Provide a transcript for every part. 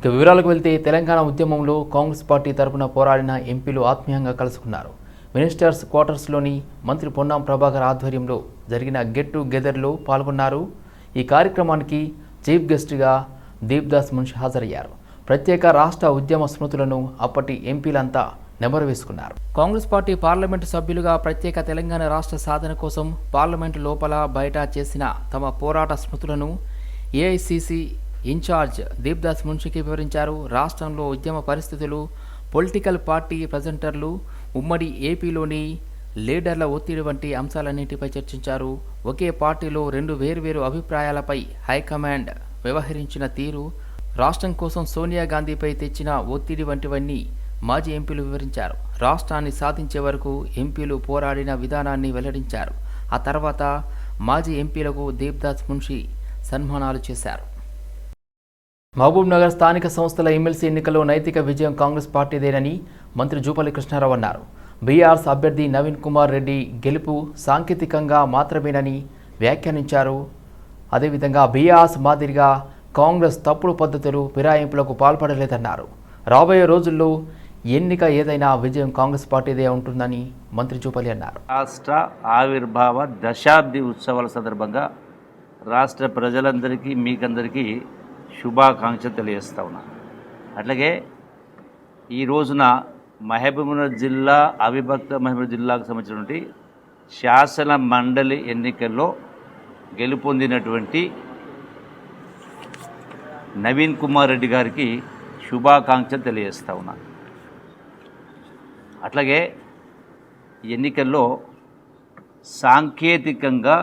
ఇక వివరాలకు వెళ్తే తెలంగాణ ఉద్యమంలో కాంగ్రెస్ పార్టీ తరపున పోరాడిన ఎంపీలు ఆత్మీయంగా కలుసుకున్నారు. మినిస్టర్స్ క్వార్టర్స్లోని మంత్రి పొన్నాం ప్రభాకర్ ఆధ్వర్యంలో జరిగిన గెట్ టుగెదర్లో పాల్గొన్నారు. ఈ కార్యక్రమానికి చీఫ్ గెస్ట్గా దీప్దాస్ మున్షి హాజరయ్యారు. ప్రత్యేక రాష్ట్ర ఉద్యమ స్మృతులను అప్పటి ఎంపీలంతా నెమరు వేసుకున్నారు కాంగ్రెస్ పార్టీ పార్లమెంటు సభ్యులుగా ప్రత్యేక తెలంగాణ రాష్ట్ర సాధన కోసం పార్లమెంటు లోపల బయట చేసిన తమ పోరాట స్మృతులను ఏఐసిసి ఇన్ఛార్జ్ దీప్దాస్ మున్షికి వివరించారు. రాష్ట్రంలో ఉద్యమ పరిస్థితులు పొలిటికల్ పార్టీ ప్రజెంటర్లు ఉమ్మడి ఏపీలోని లీడర్ల ఒత్తిడి వంటి అంశాలన్నింటిపై చర్చించారు. ఒకే పార్టీలో రెండు వేర్వేరు అభిప్రాయాలపై హైకమాండ్ వ్యవహరించిన తీరు రాష్ట్రం కోసం సోనియా గాంధీపై తెచ్చిన ఒత్తిడి వంటివన్నీ మాజీ ఎంపీలు వివరించారు. రాష్ట్రాన్ని సాధించే వరకు ఎంపీలు పోరాడిన విధానాన్ని వెల్లడించారు. ఆ తర్వాత మాజీ ఎంపీలకు దీప్దాస్ మున్షి సన్మానాలు చేశారు. మహబూబ్ నగర్ స్థానిక సంస్థల ఎమ్మెల్సీ ఎన్నికల్లో నైతిక విజయం కాంగ్రెస్ పార్టీదేనని మంత్రి జూపల్లి కృష్ణారావు అన్నారు. బీఆర్ఎస్ అభ్యర్థి నవీన్ కుమార్ రెడ్డి గెలుపు సాంకేతికంగా మాత్రమేనని వ్యాఖ్యానించారు. అదేవిధంగా బీఆర్ఎస్ మాదిరిగా కాంగ్రెస్ తప్పుడు పద్ధతులు ఫిరాయింపులకు పాల్పడలేదన్నారు. రాబోయే రోజుల్లో ఎన్నిక ఏదైనా విజయం కాంగ్రెస్ పార్టీదే ఉంటుందని మంత్రి జూపల్లి అన్నారు. రాష్ట్ర ఆవిర్భావ దశాబ్ది ఉత్సవాల సందర్భంగా రాష్ట్ర ప్రజలందరికీ మీకందరికీ శుభాకాంక్షలు తెలియజేస్తా ఉన్నా. అట్లాగే ఈ రోజున మహబూబ్నగర్ జిల్లా అవిభక్త మహబూబ్ జిల్లాకు సంబంధించినటువంటి శాసన మండలి ఎన్నికల్లో గెలుపొందినటువంటి నవీన్ కుమార్ రెడ్డి గారికి శుభాకాంక్షలు తెలియజేస్తా ఉన్నా. అట్లాగే ఎన్నికల్లో సాంకేతికంగా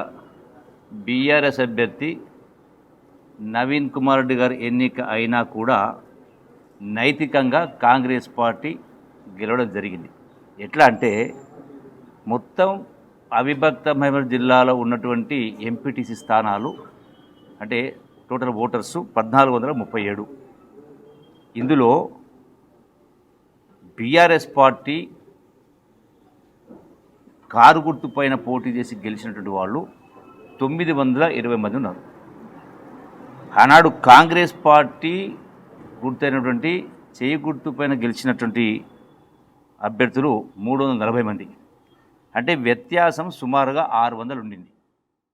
బీఆర్ఎస్ అభ్యర్థి నవీన్ కుమార్ రెడ్డి గారు ఎన్నిక అయినా కూడా నైతికంగా కాంగ్రెస్ పార్టీ గెలవడం జరిగింది. ఎట్లా అంటే మొత్తం అవిభక్త మహబూబ్ జిల్లాలో ఉన్నటువంటి ఎంపీటీసీ స్థానాలు అంటే టోటల్ ఓటర్స్ పద్నాలుగు వందల ముప్పై ఏడు. ఇందులో బీఆర్ఎస్ పార్టీ కారు గుర్తు పైన పోటీ చేసి గెలిచినటువంటి వాళ్ళు తొమ్మిది వందల ఇరవై మంది ఉన్నారు. ఆనాడు కాంగ్రెస్ పార్టీ గుర్తైనటువంటి చేయి గుర్తు పైన గెలిచినటువంటి అభ్యర్థులు మూడు వందల నలభై మంది. అంటే వ్యత్యాసం సుమారుగా ఆరు వందలు ఉండింది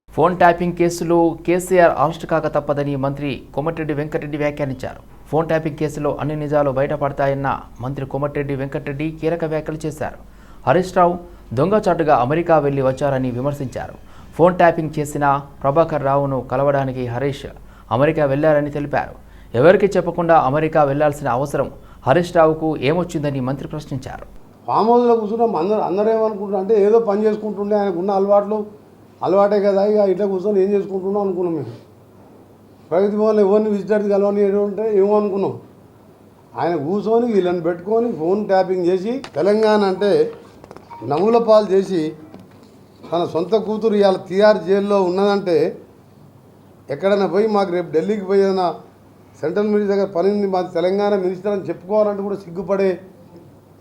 ఫోన్ ట్యాపింగ్ కేసులో కేసీఆర్ అరెస్ట్ కాక తప్పదని మంత్రి కోమటిరెడ్డి వెంకటరెడ్డి వ్యాఖ్యానించారు. ఫోన్ ట్యాపింగ్ కేసులో అన్ని నిజాలు బయటపడతాయన్న మంత్రి కోమటిరెడ్డి వెంకటరెడ్డి కీలక వ్యాఖ్యలు చేశారు. హరీష్ రావు దొంగచాటుగా అమెరికా వెళ్ళి వచ్చారని విమర్శించారు. ఫోన్ ట్యాపింగ్ చేసిన ప్రభాకర్ రావును కలవడానికి హరీష్ అమెరికా వెళ్ళారని తెలిపారు. ఎవరికి చెప్పకుండా అమెరికా వెళ్ళాల్సిన అవసరం హరీష్ రావుకు ఏమొచ్చిందని మంత్రి ప్రశ్నించారు. ఫామ్ హౌస్లో కూర్చున్నాం అందరూ అందరూ ఏమనుకుంటున్నారు అంటే ఏదో పని చేసుకుంటుండే ఆయనకు ఉన్న అలవాట్లు. అలవాటే కదా ఇక ఇట్లా కూర్చొని ఏం చేసుకుంటున్నాం అనుకున్నాం మేము. ప్రగతి భవన్ ఎవరిని విజిటర్స్ కలవని ఉంటే ఏమో అనుకున్నాం ఆయన కూర్చొని వీళ్ళని పెట్టుకొని ఫోన్ ట్యాపింగ్ చేసి తెలంగాణ అంటే నవ్వుల పాలు చేసి తన సొంత కూతురు ఇవాళ టీఆర్ జైల్లో ఉన్నదంటే ఎక్కడైనా పోయి మాకు రేపు ఢిల్లీకి పోయి ఏదైనా సెంట్రల్ మినిస్టర్ దగ్గర పని ఉంది మాది తెలంగాణ మినిస్టర్ అని చెప్పుకోవాలంటే కూడా సిగ్గుపడే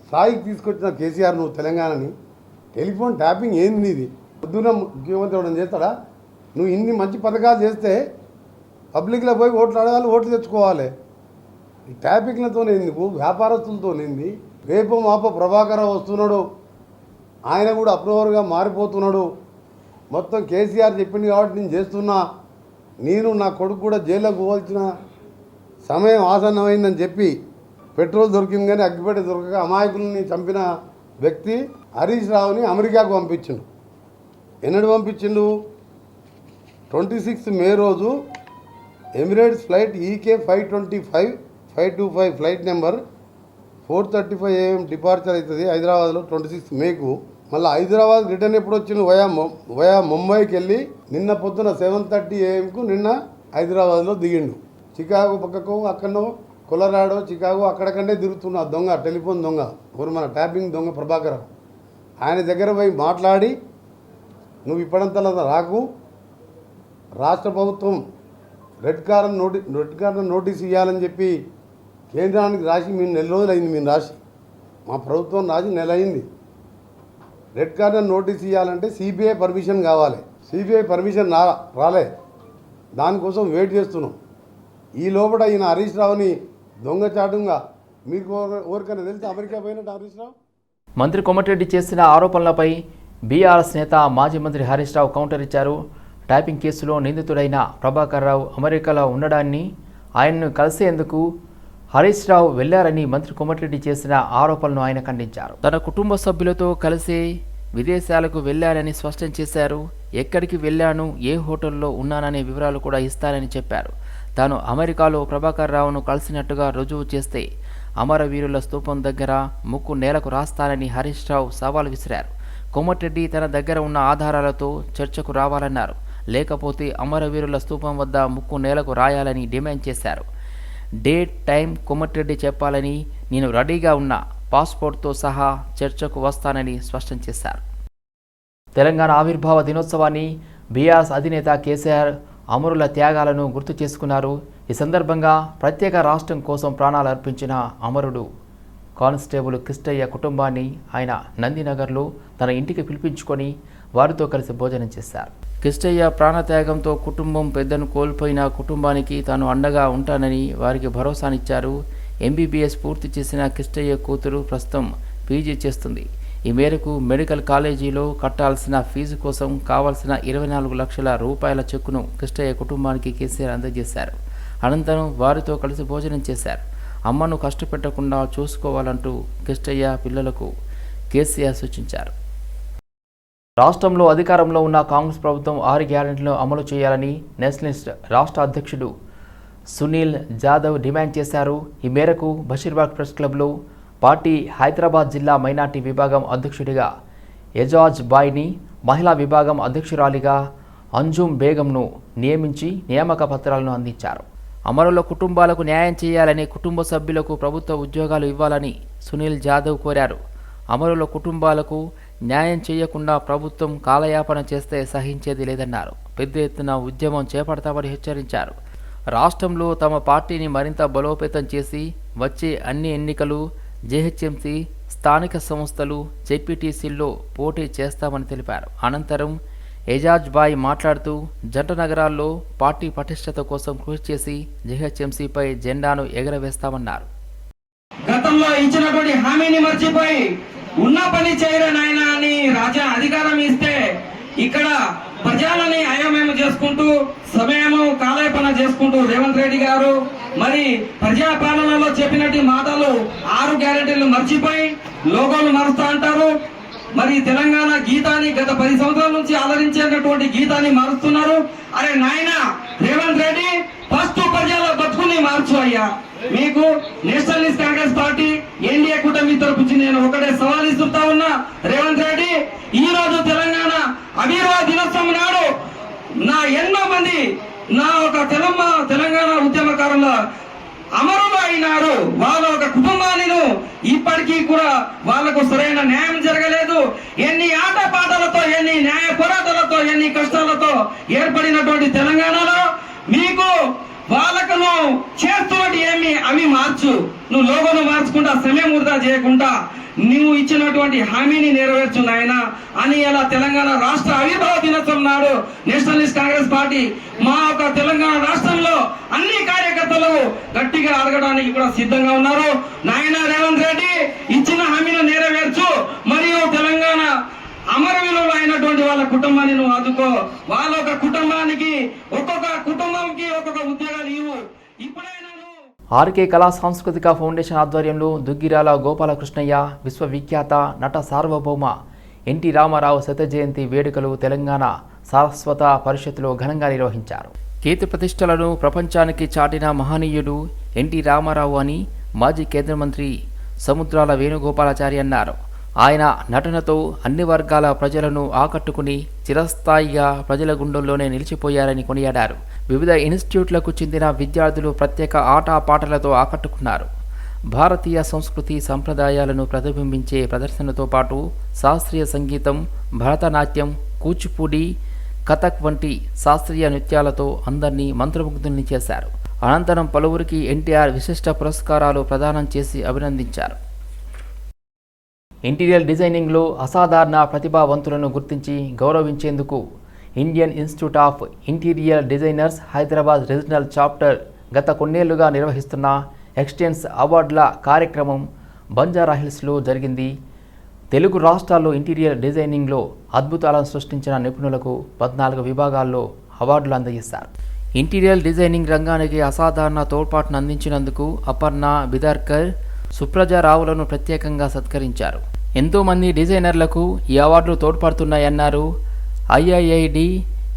స్థాయికి తీసుకొచ్చిన కేసీఆర్ నువ్వు తెలంగాణని. టెలిఫోన్ ట్యాపింగ్ ఏంది నీది పొద్దున ముఖ్యమంత్రి ఇవ్వడం చేస్తాడా? నువ్వు ఇన్ని మంచి పథకాలు చేస్తే పబ్లిక్లో పోయి ఓట్లు అడగాలి ఓట్లు తెచ్చుకోవాలి. ఈ ట్యాపింగ్లతో ఎందుకు వ్యాపారస్తులతో ఏంది? రేపు మాప ప్రభాకర్ వస్తున్నాడు. ఆయన కూడా అప్రూవర్గా మారిపోతున్నాడు. మొత్తం కేసీఆర్ చెప్పింది కాబట్టి నేను చేస్తున్నా. నేను నా కొడుకు కూడా జైల్లోకి పోవాల్సిన సమయం ఆసన్నమైందని చెప్పి పెట్రోల్ దొరికింది కానీ అగ్గిపెట్టె దొరకక అమాయకుల్ని చంపిన వ్యక్తి హరీష్ రావుని అమెరికాకు పంపించిండు. ఎన్నడు పంపించిండు? ట్వంటీ సిక్స్త్ మే రోజు Emirates flight EK five twenty five five two five flight number four thirty five AM departure అవుతుంది హైదరాబాద్లో ట్వంటీ సిక్స్త్ మేకు. మళ్ళీ హైదరాబాద్ రిటర్న్ ఎప్పుడు వచ్చిన వయా వయా ముంబైకి వెళ్ళి నిన్న పొద్దున సెవెన్ థర్టీ ఏఎంకు నిన్న హైదరాబాద్లో దిగిండు. చికాగో పక్కకు అక్కడో కొలరాడో చికాగో అక్కడకంటే తిరుగుతున్న దొంగ టెలిఫోన్ దొంగ ఊరు మన ట్యాపింగ్ దొంగ ప్రభాకర్ ఆయన దగ్గర పోయి మాట్లాడి నువ్వు ఇప్పుడంతలా రాకు. రాష్ట్ర ప్రభుత్వం రెడ్ కార్నర్ నోటి రెడ్ కార్నర్ నోటీస్ ఇవ్వాలని చెప్పి కేంద్రానికి రాసి మేము నెల రోజులు అయింది మేము రాసి మా ప్రభుత్వం రాసి నెల అయింది. రెడ్ కార్నర్ నోటీస్ ఇవ్వాలంటే సిబిఐ పర్మిషన్ కావాలి. సిబిఐ పర్మిషన్ రా రాలే. దానికోసం వెయిట్ చేస్తున్నాం. ఈ లోపల ఈయన హరీష్ రావుని దొంగచాటుగా మీకు ఎవరికైనా తెలిసి అమెరికా పోయినట్టు హరీష్ రావు? మంత్రి కోమటిరెడ్డి చేసిన ఆరోపణలపై బీఆర్ఎస్ నేత మాజీ మంత్రి హరీష్ రావు కౌంటర్ ఇచ్చారు. టైపింగ్ కేసులో నిందితుడైన ప్రభాకర్ రావు అమెరికాలో ఉండడాన్ని ఆయన్ను కలిసేందుకు హరీష్ రావు వెళ్ళారని మంత్రి కోమటిరెడ్డి చేసిన ఆరోపణలను ఆయన ఖండించారు. తన కుటుంబ సభ్యులతో కలిసి విదేశాలకు వెళ్ళారని స్పష్టం చేశారు. ఎక్కడికి వెళ్ళాను ఏ హోటల్లో ఉన్నాననే వివరాలు కూడా ఇస్తానని చెప్పారు. తాను అమెరికాలో ప్రభాకర్ రావును కలిసినట్టుగా రుజువు చేస్తే అమరవీరుల స్తూపం దగ్గర ముక్కు నేలకు రాస్తానని హరీష్ రావు సవాల్ విసిరారు. కోమటిరెడ్డి తన దగ్గర ఉన్న ఆధారాలతో చర్చకు రావాలన్నారు. లేకపోతే అమరవీరుల స్తూపం వద్ద ముక్కు నేలకు రాయాలని డిమాండ్ చేశారు. డేట్ టైం కోమటిరెడ్డి చెప్పాలని నేను రెడీగా ఉన్న పాస్పోర్ట్తో సహా చర్చకు వస్తానని స్పష్టం చేశారు. తెలంగాణ ఆవిర్భావ దినోత్సవాన్ని బీఆర్ఎస్ అధినేత కేసీఆర్ అమరుల త్యాగాలను గుర్తు చేసుకున్నారు. ఈ సందర్భంగా ప్రత్యేక రాష్ట్రం కోసం ప్రాణాలు అర్పించిన అమరుడు కానిస్టేబుల్ కృష్ణయ్య కుటుంబాన్ని ఆయన నందినగర్లో తన ఇంటికి పిలిపించుకొని వారితో కలిసి భోజనం చేశారు. కిష్టయ్య ప్రాణత్యాగంతో కుటుంబం పెద్దను కోల్పోయిన కుటుంబానికి తాను అండగా ఉంటానని వారికి భరోసానిచ్చారు. ఎంబీబీఎస్ పూర్తి చేసిన కిష్టయ్య కూతురు ప్రస్తుతం పీజీ చేస్తుంది. ఈ మేరకు మెడికల్ కాలేజీలో కట్టాల్సిన ఫీజు కోసం కావాల్సిన ఇరవై నాలుగు లక్షల రూపాయల చెక్కును కిష్టయ్య కుటుంబానికి కేసీఆర్ అందజేశారు. అనంతరం వారితో కలిసి భోజనం చేశారు. అమ్మను కష్టపెట్టకుండా చూసుకోవాలంటూ కిష్టయ్య పిల్లలకు కేసీఆర్ సూచించారు. రాష్ట్రంలో అధికారంలో ఉన్న కాంగ్రెస్ ప్రభుత్వం ఆరు గ్యారెంటీలను అమలు చేయాలని నేషనలిస్ట్ రాష్ట్ర అధ్యక్షుడు సునీల్ జాదవ్ డిమాండ్ చేశారు. ఈ మేరకు బషీర్బాగ్ ప్రెస్ క్లబ్లో పార్టీ హైదరాబాద్ జిల్లా మైనార్టీ విభాగం అధ్యక్షుడిగా ఎజాజ్ బాయ్ని మహిళా విభాగం అధ్యక్షురాలిగా అంజుమ్ బేగంను నియమించి నియామక పత్రాలను అందించారు. అమరుల కుటుంబాలకు న్యాయం చేయాలని కుటుంబ సభ్యులకు ప్రభుత్వ ఉద్యోగాలు ఇవ్వాలని సునీల్ జాదవ్ కోరారు. అమరుల కుటుంబాలకు న్యాయం చేయకుండా ప్రభుత్వం కాలయాపన చేస్తే సహించేది లేదన్నారు. పెద్ద ఎత్తున ఉద్యమం చేపడతామని హెచ్చరించారు. రాష్ట్రంలో తమ పార్టీని మరింత బలోపేతం చేసి వచ్చే అన్ని ఎన్నికలు జేహెచ్ఎంసీ స్థానిక సంస్థలు జెడ్పీటీసీల్లో పోటీ చేస్తామని తెలిపారు. అనంతరం ఎజాజ్ బాయ్ మాట్లాడుతూ జంట నగరాల్లో పార్టీ పటిష్టత కోసం కృషి చేసి జేహెచ్ఎంసీపై జెండాను ఎగరవేస్తామన్నారు. గతంలో ఇచ్చినటువంటి హామీని మర్చిపోయి ఉన్న పని చేయరా నాయన అని రాజా అధికారం ఇస్తే ఇక్కడ ప్రజలని అయోమయం చేసుకుంటూ సమయము కాలయపన చేసుకుంటూ రేవంత్ రెడ్డి గారు మరి ప్రజాపాలనలో చెప్పినట్టు మాటలు ఆరు గ్యారెంటీలు మర్చిపోయి లోగోలు మారుస్తా అంటారు. మరి తెలంగాణ గీతాన్ని గత పది సంవత్సరాల నుంచి ఆదరించేటటువంటి గీతాన్ని మారుస్తున్నారు. అరే నాయన రేవంత్ రెడ్డి ఫస్ట్ ప్రజల అయ్యా. మీకు నేషనలిస్ట్ కాంగ్రెస్ పార్టీ ఎన్డీఏ కూటమి తరపు నేను ఒకటే సవాల్ ఇస్తుంటా ఉన్నా. రేవంత్ రెడ్డి ఈ రోజు తెలంగాణ అభిర్వా దినోత్సవం నాడు నా ఎన్నో మంది నా ఒక తెలంగాణ తెలంగాణ ఉద్యమకారుల అమరులు అయినారు వాళ్ళ ఒక కుటుంబాన్ని ఇప్పటికీ కూడా వాళ్ళకు సరైన న్యాయం జరగలేదు. ఎన్ని ఆటపాటలతో ఎన్ని న్యాయ పోరాటాలతో ఎన్ని కష్టాలతో ఏర్పడినటువంటి తెలంగాణలో మీకు వాళ్ళకు నువ్వు చేస్తున్నట్టు ఏమి అవి మార్చు. నువ్వు లోగోను మార్చుకుంటా సమయం వృధా చేయకుండా నువ్వు ఇచ్చినటువంటి హామీని నెరవేర్చు నాయన. అని ఇలా తెలంగాణ రాష్ట్ర ఆవిర్భావ దినోత్సవం నాడు నేషనలిస్ట్ కాంగ్రెస్ పార్టీ మా యొక్క తెలంగాణ రాష్ట్రంలో అన్ని కార్యకర్తలు గట్టిగా అడగడానికి కూడా సిద్ధంగా ఉన్నారు. నాయన రేవంత్ రెడ్డి ఇచ్చిన హామీని నెరవేర్చు. మరియు తెలంగాణ అమరవీరులు అయినటువంటి వాళ్ళ కుటుంబాన్ని నువ్వు ఆదుకో. వాళ్ళ ఒక కుటుంబానికి ఒక్కొక్క కుటుంబంకి ఒక్కొక్క ఉద్యోగాలు ఇవ్వు. ఇప్పుడైనా ఆర్కే కళా సాంస్కృతిక ఫౌండేషన్ ఆధ్వర్యంలో దుగ్గిరాల గోపాలకృష్ణయ్య విశ్వవిఖ్యాత నట సార్వభౌమ ఎన్టీ రామారావు శత జయంతి వేడుకలు తెలంగాణ సారస్వత పరిషత్తులో ఘనంగా నిర్వహించారు. కీర్తి ప్రతిష్టలను ప్రపంచానికి చాటిన మహనీయుడు ఎన్టీ రామారావు అని మాజీ కేంద్ర మంత్రి సముద్రాల వేణుగోపాలాచారి అన్నారు. ఆయన నటనతో అన్ని వర్గాల ప్రజలను ఆకట్టుకుని చిరస్థాయిగా ప్రజల గుండెల్లోనే నిలిచిపోయారని కొనియాడారు. వివిధ ఇన్స్టిట్యూట్లకు చెందిన విద్యార్థులు ప్రత్యేక ఆట పాటలతో ఆకట్టుకున్నారు. భారతీయ సంస్కృతి సంప్రదాయాలను ప్రతిబింబించే ప్రదర్శనతో పాటు శాస్త్రీయ సంగీతం భరతనాట్యం కూచిపూడి కథక్ వంటి శాస్త్రీయ నృత్యాలతో అందరినీ మంత్రముగ్ధుల్ని చేశారు. అనంతరం పలువురికి ఎన్టీఆర్ విశిష్ట పురస్కారాలు ప్రదానం చేసి అభినందించారు. ఇంటీరియర్ డిజైనింగ్లో అసాధారణ ప్రతిభావంతులను గుర్తించి గౌరవించేందుకు Indian institute of interior designers Hyderabad regional chapter గత కొన్నేళ్ళుగా నిర్వహిస్తున్న ఎక్స్టెన్స్ అవార్డుల కార్యక్రమం బంజారాహిల్స్లో జరిగింది. తెలుగు రాష్ట్రాల్లో ఇంటీరియర్ డిజైనింగ్లో అద్భుతాలను సృష్టించిన నిపుణులకు పద్నాలుగు విభాగాల్లో అవార్డులు అందజేశారు. ఇంటీరియర్ డిజైనింగ్ రంగానికి అసాధారణ తోడ్పాటును అందించినందుకు అపర్ణ బిదార్కర్ సుప్రజారావులను ప్రత్యేకంగా సత్కరించారు. ఎంతోమంది డిజైనర్లకు ఈ అవార్డులు తోడ్పడుతున్నాయన్నారు ఐఐఐడి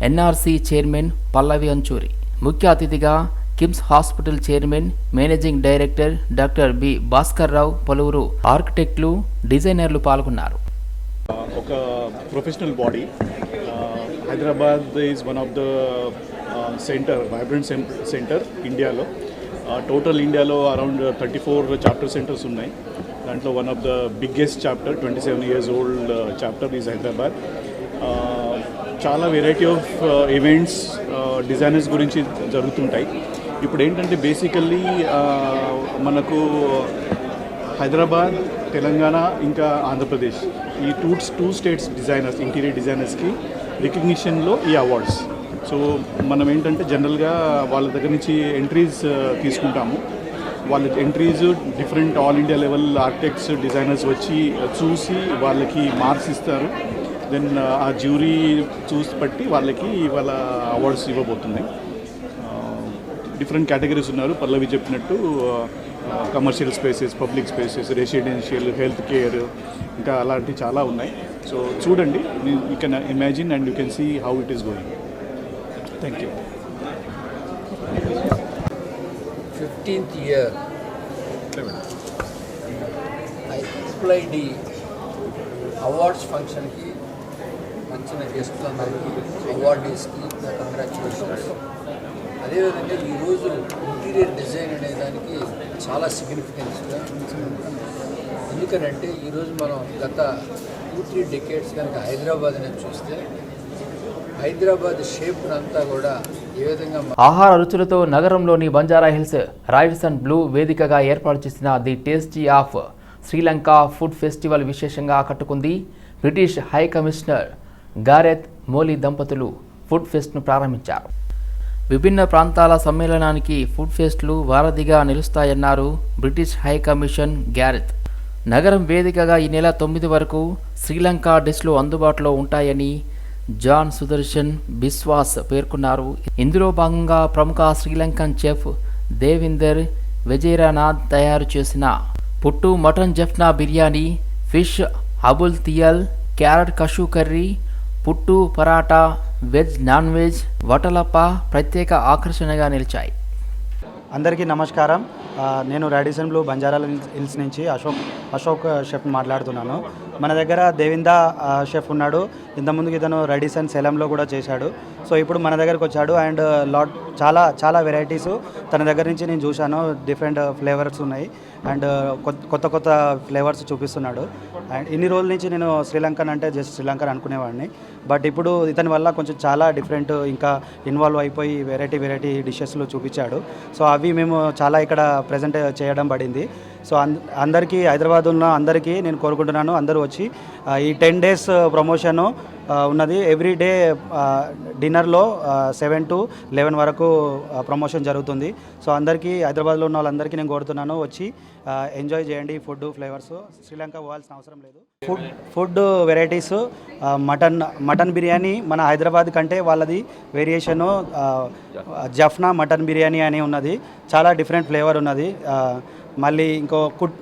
ఎన్ఆర్సి చైర్మన్ పల్లవి అంచూరి. ముఖ్య అతిథిగా KIMS hospital chairman managing director doctor B. Bhaskar Rao పలువురు ఆర్కిటెక్టులు డిజైనర్లు పాల్గొన్నారు. ఒక professional body. Hyderabad is one of the center vibrant center ఇండియాలో. టోటల్ ఇండియాలో around thirty four chapter centers ఉన్నాయి. దాంట్లో one of the biggest chapter twenty seven years old chapter is Hyderabad చాలా వెరైటీ ఆఫ్ ఈవెంట్స్ డిజైనర్స్ గురించి జరుగుతుంటాయి. ఇప్పుడు ఏంటంటే basically uh, మనకు హైదరాబాద్ తెలంగాణ ఇంకా ఆంధ్రప్రదేశ్ ఈ two two states designers interior డిజైనర్స్కి రికగ్నిషన్లో ఈ అవార్డ్స్ సో మనం ఏంటంటే జనరల్గా వాళ్ళ దగ్గర నుంచి ఎంట్రీస్ uh, తీసుకుంటాము. వాళ్ళ entries different all India level architects designers uh uh, చూసి వాళ్ళకి మార్క్స్ ఇస్తారు. దెన్ uh, ఆ జ్యూరీ చూసి బట్టి వాళ్ళకి వాళ్ళ అవార్డ్స్ ఇవ్వబోతున్నాయి డిఫరెంట్ కేటగిరీస్ ఉన్నారు. పల్లవి చెప్పినట్టు commercial spaces public spaces residential health care ఇంకా అలాంటివి చాలా ఉన్నాయి. సో చూడండి you can imagine and you can see how it is going thank you fifteenth year ఎస్ప్లైడి awards ఫంక్షన్కి గెస్ట్లు గెస్టులందరికీ అవార్డీస్కి కంగ్రాచులేషన్స్ అదేవిధంగా ఈరోజు ఇంటీరియర్ డిజైన్ అనే దానికి చాలా సిగ్నిఫికెన్స్గా ఎందుకనంటే ఈరోజు మనం గత టూ త్రీ డికేట్స్ కనుక హైదరాబాద్ అనేది చూస్తే హైదరాబాద్ షేప్ అంతా కూడా ఆహార రుచులతో నగరంలోని Banjara hills rides and blue వేదికగా ఏర్పాటు చేసిన the tasty of Sri Lanka food festival విశేషంగా ఆకట్టుకుంది. British high commissioner Gareth Molly దంపతులు ఫుడ్ ఫెస్ట్ను ప్రారంభించారు. విభిన్న ప్రాంతాల సమ్మేళనానికి ఫుడ్ ఫెస్ట్లు వారధిగా నిలుస్తాయన్నారు బ్రిటిష్ హై కమిషన్ గ్యారెత్ నగరం వేదికగా ఈ నెల తొమ్మిది వరకు శ్రీలంక డిష్లు అందుబాటులో ఉంటాయని జాన్ సుదర్శన్ బిస్వాస్ పేర్కొన్నారు. ఇందులో భాగంగా ప్రముఖ శ్రీలంకన్ చెఫ్ దేవిందర్ విజయరానాథ్ తయారు చేసిన puttu mutton Jaffna biryani fish ambul thiyal carrot cashew curry puttu paratha veg non veg watalappan ప్రత్యేక ఆకర్షణగా నిలిచాయి. అందరికీ నమస్కారం. నేను రాడిసన్ బ్లూ బంజారా హిల్స్- నుంచి అశోక్ అశోక్ షెఫ్ మాట్లాడుతున్నాను. మన దగ్గర దేవిందా షెఫ్ ఉన్నాడు. ఇంతకుముందుకు ఇతను రెడిసన్ సెలంలో కూడా చేశాడు. సో ఇప్పుడు మన దగ్గరకు వచ్చాడు. అండ్ లాట్ చాలా చాలా వెరైటీస్. తన దగ్గర నుంచి నేను చూశాను. డిఫరెంట్ ఫ్లేవర్స్ ఉన్నాయి. అండ్ కొత్త కొత్త కొత్త ఫ్లేవర్స్ చూపిస్తున్నాడు. అండ్ ఇన్ని రోజుల నుంచి నేను శ్రీలంకన్ అంటే జస్ట్ శ్రీలంకన్ అనుకునేవాడిని. బట్ ఇప్పుడు ఇతని వల్ల కొంచెం చాలా డిఫరెంట్ ఇంకా ఇన్వాల్వ్ అయిపోయి వెరైటీ వెరైటీ డిషెస్లు చూపించాడు. సో అవి మేము చాలా ఇక్కడ ప్రజెంట్ చేయడం పడింది. సో అందరికీ హైదరాబాద్ ఉన్న అందరికీ నేను కోరుకుంటున్నాను. అందరూ వచ్చి ఈ టెన్ డేస్ ప్రమోషను ఉన్నది. ఎవ్రీ డే డిన్నర్లో సెవెన్ టు లెవెన్ వరకు ప్రమోషన్ జరుగుతుంది. సో అందరికీ హైదరాబాద్లో ఉన్న వాళ్ళందరికీ నేను కోరుతున్నాను వచ్చి ఎంజాయ్ చేయండి ఫుడ్ ఫ్లేవర్స్ శ్రీలంక పోవాల్సిన అవసరం లేదు. Food food varieties mutton mutton biryani మన హైదరాబాద్ కంటే వాళ్ళది వేరియేషను జఫ్నా మటన్ బిర్యానీ అని ఉన్నది. చాలా డిఫరెంట్ ఫ్లేవర్ ఉన్నది. మళ్ళీ ఇంకో కుట్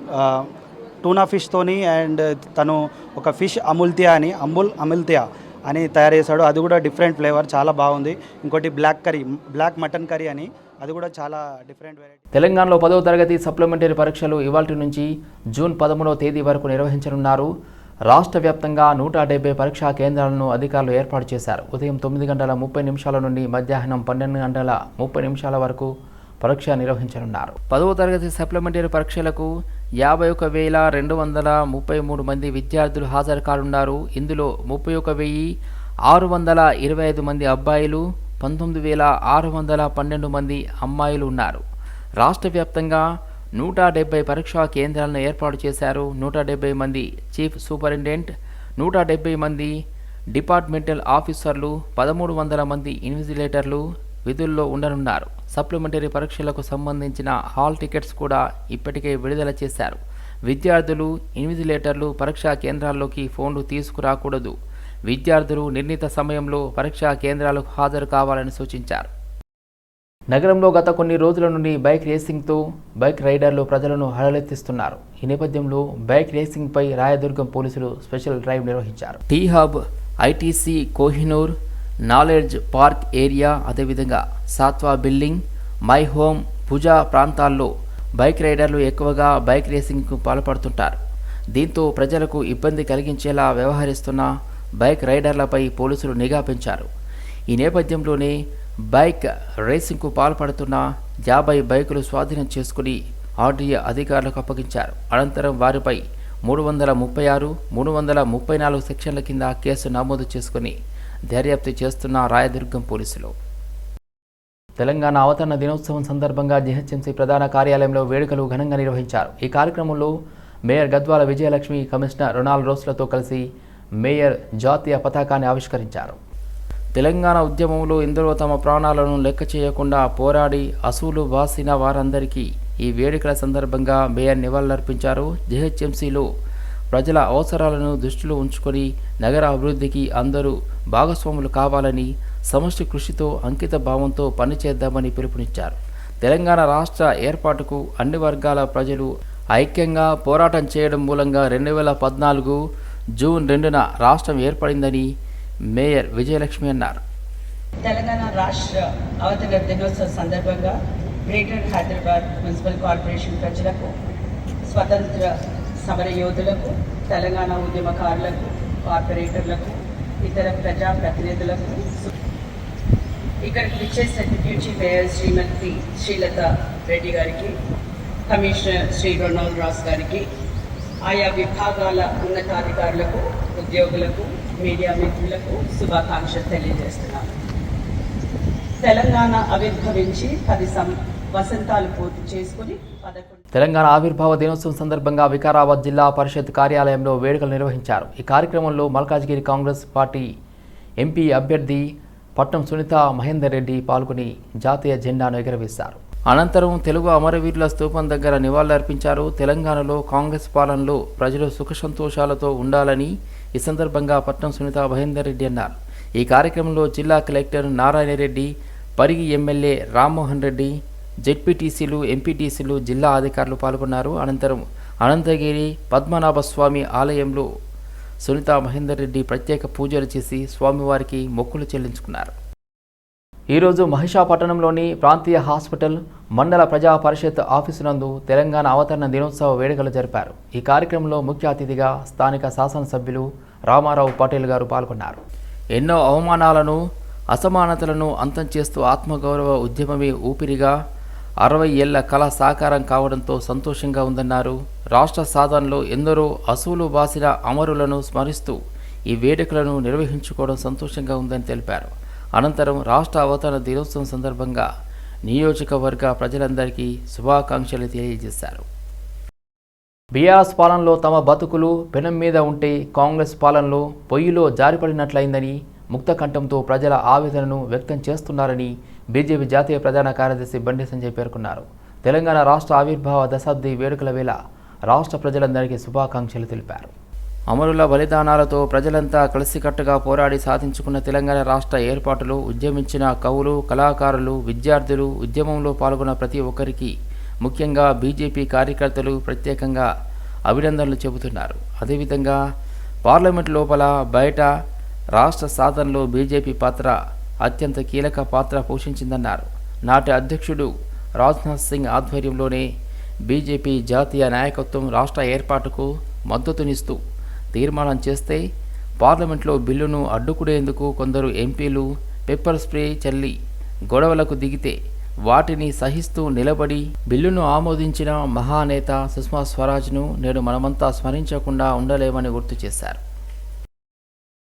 టూనా ఫిష్తోని అండ్ తను ఒక ఫిష్ అముల్తియా అని అముల్ అముల్తియా అని తయారు చేశాడు. అది కూడా డిఫరెంట్ ఫ్లేవర్ చాలా బాగుంది. ఇంకోటి black curry black mutton curry అని అది కూడా చాలా డిఫరెంట్ వెరైటీ తెలంగాణలో పదవ తరగతి సప్లిమెంటరీ పరీక్షలు ఇవాటి నుంచి జూన్ పదమూడవ తేదీ వరకు నిర్వహించనున్నారు. రాష్ట్ర వ్యాప్తంగా నూట డెబ్బై పరీక్షా కేంద్రాలను అధికారులు ఏర్పాటు చేశారు. ఉదయం తొమ్మిది గంటల ముప్పై నిమిషాల నుండి మధ్యాహ్నం పన్నెండు గంటల ముప్పై నిమిషాల వరకు పరీక్ష నిర్వహించనున్నారు. పదవ తరగతి సప్లిమెంటరీ పరీక్షలకు యాభై ఒక వేల రెండు వందల ముప్పై మూడు మంది విద్యార్థులు హాజరు కానున్నారు. ఇందులో ముప్పై ఒక వెయ్యి ఆరు వందల ఇరవై ఐదు మంది అబ్బాయిలు పంతొమ్మిది వేల ఆరు వందల పన్నెండు మంది అమ్మాయిలు ఉన్నారు. రాష్ట్ర వ్యాప్తంగా నూట డెబ్బై పరీక్షా కేంద్రాలను ఏర్పాటు చేశారు. నూట డెబ్బై మంది చీఫ్ సూపరింటెండెంట్ నూట డెబ్బై మంది డిపార్ట్మెంటల్ ఆఫీసర్లు పదమూడు వందల మంది ఇన్విజిలేటర్లు విధుల్లో ఉండనున్నారు. సప్లిమెంటరీ పరీక్షలకు సంబంధించిన హాల్ టికెట్స్ కూడా ఇప్పటికే విడుదల చేశారు. విద్యార్థులు ఇన్విజిలేటర్లు పరీక్షా కేంద్రాల్లోకి ఫోన్లు తీసుకురాకూడదు. విద్యార్థులు నిర్ణీత సమయంలో పరీక్షా కేంద్రాలకు హాజరు కావాలని సూచించారు. నగరంలో గత కొన్ని రోజుల నుండి బైక్ రేసింగ్తో బైక్ రైడర్లు ప్రజలను హడలెత్తిస్తున్నారు. ఈ నేపథ్యంలో బైక్ రేసింగ్పై రాయదుర్గం పోలీసులు స్పెషల్ డ్రైవ్ నిర్వహించారు. T hub ITC Kohinoor knowledge park area అదేవిధంగా Satva building my home Pooja ప్రాంతాల్లో బైక్ రైడర్లు ఎక్కువగా బైక్ రేసింగ్కు పాల్పడుతుంటారు. దీంతో ప్రజలకు ఇబ్బంది కలిగించేలా వ్యవహరిస్తున్న బైక్ రైడర్లపై పోలీసులు నిఘా పెంచారు. ఈ నేపథ్యంలోనే బైక్ రేసింగ్కు పాల్పడుతున్న యాభై బైకులు స్వాధీనం చేసుకుని ఆర్డీఏ అధికారులకు అప్పగించారు. అనంతరం వారిపై మూడు వందల ముప్పై ఆరు మూడు వందల ముప్పై నాలుగు సెక్షన్ల కింద కేసు నమోదు చేసుకుని దర్యాప్తు చేస్తున్న రాయదుర్గం పోలీసులు. తెలంగాణ అవతరణ దినోత్సవం సందర్భంగా జిహెచ్ఎంసీ ప్రధాన కార్యాలయంలో వేడుకలు ఘనంగా నిర్వహించారు. ఈ కార్యక్రమంలో మేయర్ గద్వాల విజయలక్ష్మి కమిషనర్ రొనాల్డ్ రోస్లతో కలిసి మేయర్ జాతీయ పతాకాన్ని ఆవిష్కరించారు. తెలంగాణ ఉద్యమంలో ఎందరో తమ ప్రాణాలను లెక్క చేయకుండా పోరాడి అసూలు వాసిన వారందరికీ ఈ వేడుకల సందర్భంగా మేయర్ నివాళులర్పించారు. జిహెచ్ఎంసీలో ప్రజల అవసరాలను దృష్టిలో ఉంచుకొని నగర అభివృద్ధికి అందరూ భాగస్వాములు కావాలని సమష్టి కృషితో అంకిత భావంతో పనిచేద్దామని పిలుపునిచ్చారు. తెలంగాణ రాష్ట్ర ఏర్పాటుకు అన్ని వర్గాల ప్రజలు ఐక్యంగా పోరాటం చేయడం మూలంగా రెండు వేల పద్నాలుగు జూన్ రెండున రాష్ట్రం ఏర్పడిందని మేయర్ విజయలక్ష్మి అన్నారు. తెలంగాణ రాష్ట్ర అవతరణ దినోత్సవ సందర్భంగా గ్రేటర్ హైదరాబాద్ మున్సిపల్ కార్పొరేషన్ ప్రజలకు స్వతంత్ర సమర యోధులకు తెలంగాణ ఉద్యమకారులకు కార్పొరేటర్లకు ఇతర ప్రజా ప్రతినిధులకు ఇక్కడికి విచ్చేసిన డిప్యూటీ మేయర్ శ్రీమతి శ్రీలత రెడ్డి గారికి కమిషనర్ శ్రీ రొనాల్డ్ రాస్ గారికి ఆయా విభాగాల ఉన్నతాధికారులకు ఉద్యోగులకు మీడియా మిత్రులకు శుభాకాంక్షలు తెలియజేస్తున్నాను. తెలంగాణ ఆవిర్భవించి పది సం వసంతాలు పూర్తి చేసుకుని తెలంగాణ ఆవిర్భావ దినోత్సవం సందర్భంగా వికారాబాద్ జిల్లా పరిషత్ కార్యాలయంలో వేడుకలు నిర్వహించారు. ఈ కార్యక్రమంలో మల్కాజ్గిరి కాంగ్రెస్ పార్టీ ఎంపీ అభ్యర్థి పట్నం సునీత మహేందర్ రెడ్డి పాల్గొని జాతీయ జెండాను ఎగురవేశారు. అనంతరం తెలుగు అమరవీరుల స్తూపం దగ్గర నివాళులర్పించారు. తెలంగాణలో కాంగ్రెస్ పాలనలో ప్రజలు సుఖసంతోషాలతో ఉండాలని ఈ సందర్భంగా పట్నం సునీత మహేందర్ రెడ్డి అన్నారు. ఈ కార్యక్రమంలో జిల్లా కలెక్టర్ నారాయణ రెడ్డి పరిగి ఎమ్మెల్యే రామ్మోహన్ రెడ్డి జెడ్పీటీసీలు ఎంపీటీసీలు జిల్లా అధికారులు పాల్గొన్నారు. అనంతరం అనంతగిరి పద్మనాభ స్వామి ఆలయంలో సునీత మహేందర్ రెడ్డి ప్రత్యేక పూజలు చేసి స్వామివారికి మొక్కులు చెల్లించుకున్నారు. ఈరోజు మహిషాపట్నంలోని ప్రాంతీయ హాస్పిటల్ మండల ప్రజా పరిషత్ ఆఫీసు నందు తెలంగాణ అవతరణ దినోత్సవ వేడుకలు జరిపారు. ఈ కార్యక్రమంలో ముఖ్య అతిథిగా స్థానిక శాసనసభ్యులు రామారావు పాటిల్ గారు పాల్గొన్నారు. ఎన్నో అవమానాలను అసమానతలను అంతం చేస్తూ ఆత్మగౌరవ ఉద్యమమే ఊపిరిగా అరవై ఏళ్ళ కళ సాకారం కావడంతో సంతోషంగా ఉందన్నారు. రాష్ట్ర సాధనలో ఎందరో అసూలు బాసిన అమరులను స్మరిస్తూ ఈ వేడుకలను నిర్వహించుకోవడం సంతోషంగా ఉందని తెలిపారు. అనంతరం రాష్ట్ర అవతరణ దినోత్సవం సందర్భంగా నియోజకవర్గ ప్రజలందరికీ శుభాకాంక్షలు తెలియజేశారు. బీఆర్ఎస్ పాలనలో తమ బతుకులు పెనం మీద ఉంటే కాంగ్రెస్ పాలనలో పొయ్యిలో జారిపడినట్లయిందని ముక్తకంఠంతో ప్రజల ఆవేదనను వ్యక్తం చేస్తున్నారని బీజేపీ జాతీయ ప్రధాన కార్యదర్శి బండి సంజయ్ పేర్కొన్నారు. తెలంగాణ రాష్ట్ర ఆవిర్భావ దశాబ్ది వేడుకల వేళ రాష్ట్ర ప్రజలందరికీ శుభాకాంక్షలు తెలిపారు. అమరుల బలిదానాలతో ప్రజలంతా కలిసికట్టుగా పోరాడి సాధించుకున్న తెలంగాణ రాష్ట్ర ఏర్పాటులో ఉద్యమించిన కవులు కళాకారులు విద్యార్థులు ఉద్యమంలో పాల్గొన్న ప్రతి ఒక్కరికి ముఖ్యంగా బీజేపీ కార్యకర్తలు ప్రత్యేకంగా అభినందనలు చెబుతున్నారు. అదేవిధంగా పార్లమెంట్ లోపల బయట రాష్ట్ర సాధనలో బీజేపీ పాత్ర అత్యంత కీలక పాత్ర పోషించిందన్నారు. నాటి అధ్యక్షుడు రాజ్నాథ్ సింగ్ ఆధ్వర్యంలోనే బీజేపీ జాతీయ నాయకత్వం రాష్ట్ర ఏర్పాటుకు మద్దతునిస్తూ తీర్మానం చేస్తే పార్లమెంట్లో బిల్లును అడ్డుకునేందుకు కొందరు ఎంపీలు పెప్పర్ స్ప్రే చల్లి గొడవలకు దిగితే వాటిని సహిస్తూ నిలబడి బిల్లును ఆమోదించిన మహానేత సుష్మా స్వరాజ్ను నేడు మనమంతా స్మరించకుండా ఉండలేమని గుర్తు చేశారు.